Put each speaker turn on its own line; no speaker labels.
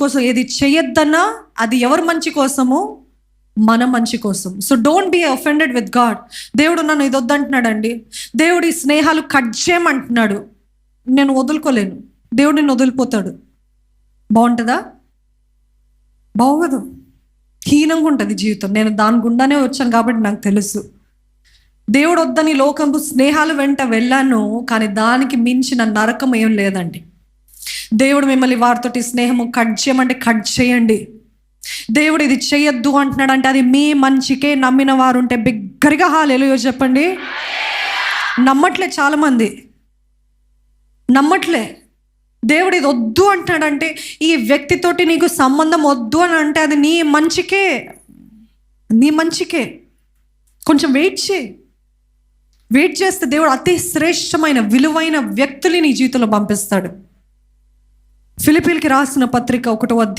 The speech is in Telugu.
కోసం ఏది చేయొద్దన్నా అది ఎవరి మంచి కోసము మన మంచి కోసం. So don't be offended with God దేవుడు నన్ను ఇది వద్దంటున్నాడండి. దేవుడు ఈ స్నేహాలు కట్ చేయమంటున్నాడు. నేను వదులుకోలేను. దేవుడు నేను వదిలిపోతాడు. బాగుంటుందా? బాగోదు. హీనంగా ఉంటుంది జీవితం. నేను దాని గుండానే వచ్చాను కాబట్టి నాకు తెలుసు. దేవుడు వద్దని లోకంపు స్నేహాలు వెంట వెళ్ళాను కానీ దానికి మించిన నరకం ఏం లేదండి. దేవుడు మిమ్మల్ని వారితోటి స్నేహము కట్ చేయమంటే కట్ చేయండి. దేవుడు ఇది చేయొద్దు అంటున్నాడు అంటే అది మీ మంచికే నమ్మిన వారు ఉంటే బిగ్గరగా హాలేలుయో చెప్పండి. నమ్మట్లే చాలామంది. నమ్మట్లే. దేవుడు ఇది వద్దు అంటున్నాడంటే ఈ వ్యక్తితోటి నీకు సంబంధం వద్దు అని అంటే అది నీ మంచికే. నీ మంచికే. కొంచెం వెయిట్ చేయి. వెయిట్ చేస్తే దేవుడు అతి శ్రేష్టమైన విలువైన వ్యక్తులు నీ జీవితంలో పంపిస్తాడు. ఫిలిపీన్కి రాసిన పత్రిక ఒకటో అధ్యాయం.